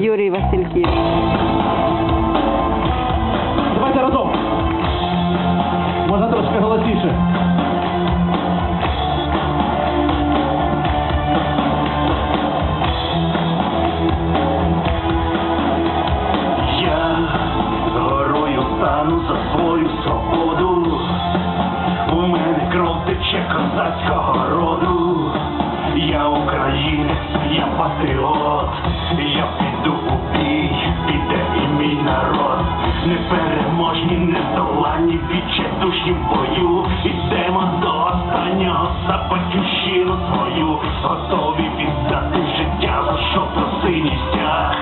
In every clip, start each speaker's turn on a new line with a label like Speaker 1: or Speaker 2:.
Speaker 1: Юрій Васильків.
Speaker 2: Давайте разом. Можна трошки голосніше.
Speaker 3: Стяг.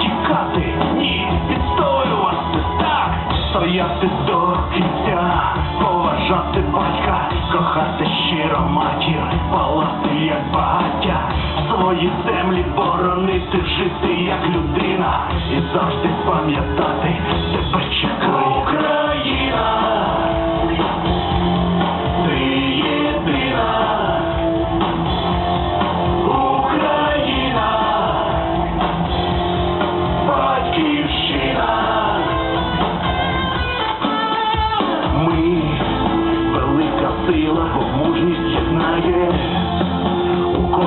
Speaker 3: Тікати, ні, відстоювати так, стояти до кінця, поважати батька, кохати щиро матір, палати як багаття, свої землі боронити, жити як людина. І завжди пам'ятати, тебе чекає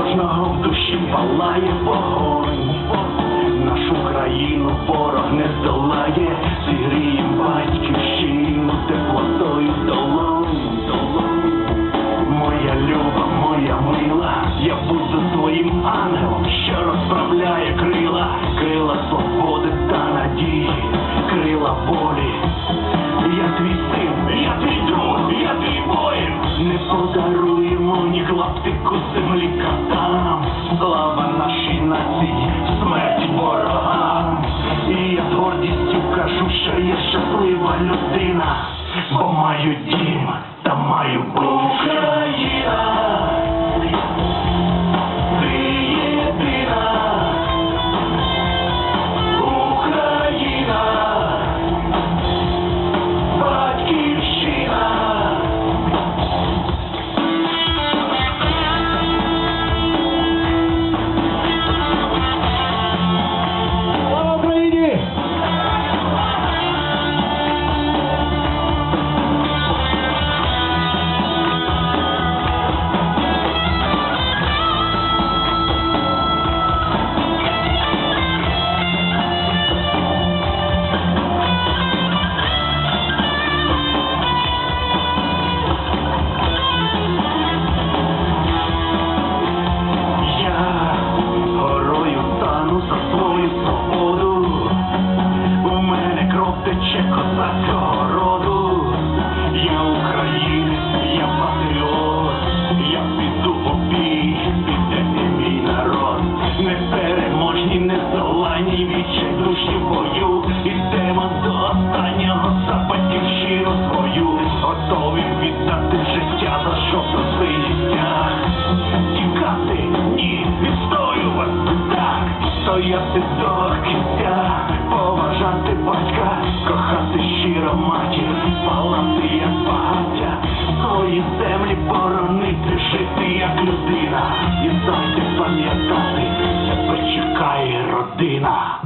Speaker 3: кожного в душі палає вогонь. Нашу країну ворог не здолає, зігрієм батьківщину теплотою долонь, долонь. Моя люба, моя мила, я буду твоїм ангелом, що розправляє крила, крила свободи та надії, крила волі. Я твій син, я твій друг, я твій воїн. Не подаруємо ні клаптику землі катанам. Слава нашій нації, смерть ворога. І я з гордістю кажу, що я щаслива людина, бо маю дім та маю Україна. to check on my door. Так, стояти до кінця, поважати батька, кохати щиро матір, палати як багаття, свої землі боронити, жити як людина, і завжди пам'ятати, тебе чекає родина.